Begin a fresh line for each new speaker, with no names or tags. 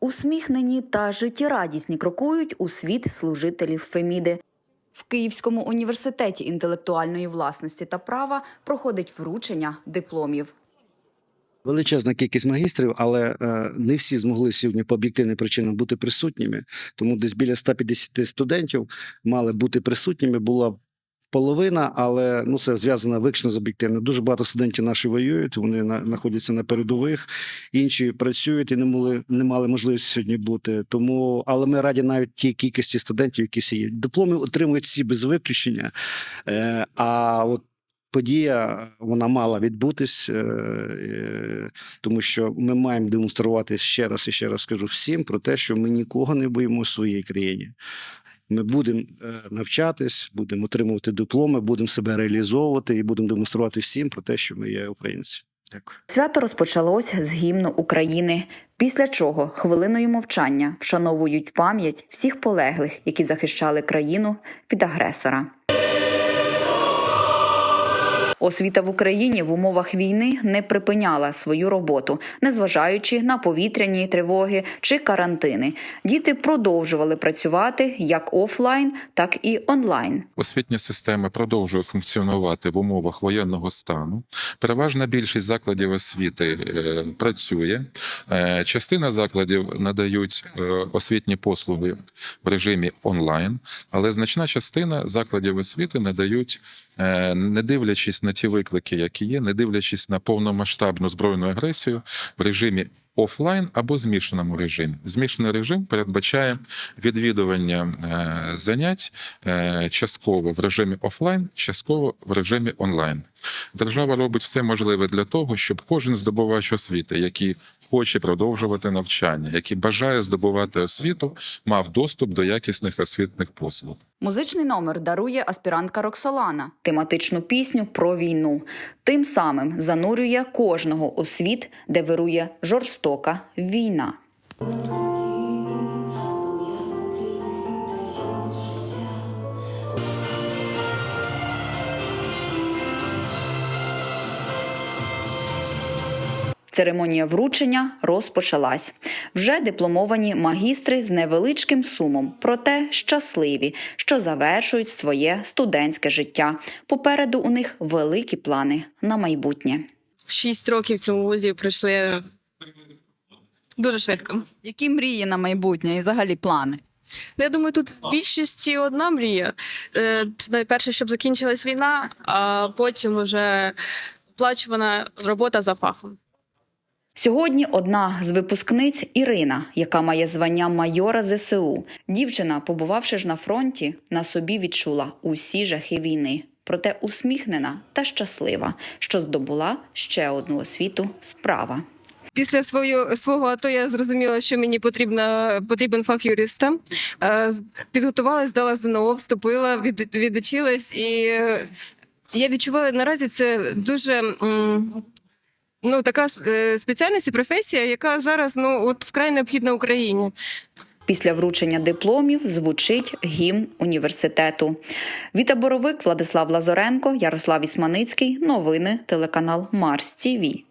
Усміхнені та життєрадісні крокують у світ служителів Феміди. В Київському університеті інтелектуальної власності та права проходить вручення дипломів.
Величезна кількість магістрів, але е, не всі змогли сьогодні по об'єктивним причинам бути присутніми. Тому десь біля 150 студентів мали бути присутніми. Була половина, але ну це зв'язано виключно з об'єктивним. Дуже багато студентів наші воюють. Вони на, знаходяться на передових, інші працюють і не мали не мали можливості сьогодні бути. Тому, але ми раді навіть тій кількості студентів, які всі є. Дипломи отримують всі без виключення. Е, а от подія вона мала відбутись, е, е, тому що ми маємо демонструвати ще раз і ще раз скажу всім про те, що ми нікого не боїмо в своїй країні. Ми будемо е, навчатись, будемо отримувати дипломи, будемо себе реалізовувати і будемо демонструвати всім про те, що ми є українці. Дякую.
Свято розпочалось з гімну України, після чого хвилиною мовчання вшановують пам'ять всіх полеглих, які захищали країну від агресора. Освіта в Україні в умовах війни не припиняла свою роботу, незважаючи на повітряні тривоги чи карантини. Діти продовжували працювати як офлайн, так і онлайн.
Освітня система продовжує функціонувати в умовах воєнного стану. Переважна більшість закладів освіти е, працює. Е, частина закладів надають е, освітні послуги в режимі онлайн, але значна частина закладів освіти надають, не дивлячись на ті виклики, які є, не дивлячись на повномасштабну збройну агресію в режимі. Офлайн або змішаному режимі. Змішаний режим передбачає відвідування е, занять е, частково в режимі офлайн, частково в режимі онлайн. Держава робить все можливе для того, щоб кожен здобувач освіти, який хоче продовжувати навчання, який бажає здобувати освіту, мав доступ до якісних освітних послуг.
Музичний номер дарує аспірантка Роксолана, тематичну пісню про війну. Тим самим занурює кожного у світ, де вирує жорстока війна. Церемонія вручення розпочалась. Вже дипломовані магістри з невеличким сумом, проте щасливі, що завершують своє студентське життя. Попереду у них великі плани на майбутнє.
Шість років в цьому вузі пройшли дуже швидко.
Які мрії на майбутнє і взагалі плани?
Ну, Я думаю, тут в більшості одна мрія. Е, Найперше, щоб закінчилась війна, а потім вже оплачувана робота за фахом.
Сьогодні одна з випускниць Ірина, яка має звання майора ЗСУ. Дівчина, побувавши ж на фронті, на собі відчула усі жахи війни. Проте усміхнена та щаслива, що здобула ще одну освіту справа.
Після свого, свого АТО я зрозуміла, що мені потрібна, потрібен фах юриста. Е, Підготувалась, здала ЗНО, вступила, від, відучилась, і е, я відчуваю наразі це дуже. Ну, така е, спеціальність і професія, яка зараз ну от вкрай необхідна Україні.
Після вручення дипломів звучить гімн університету. Віта Боровик, Владислав Лазоренко, Ярослав Ісманицький. Новини телеканал Марс ТІВІ.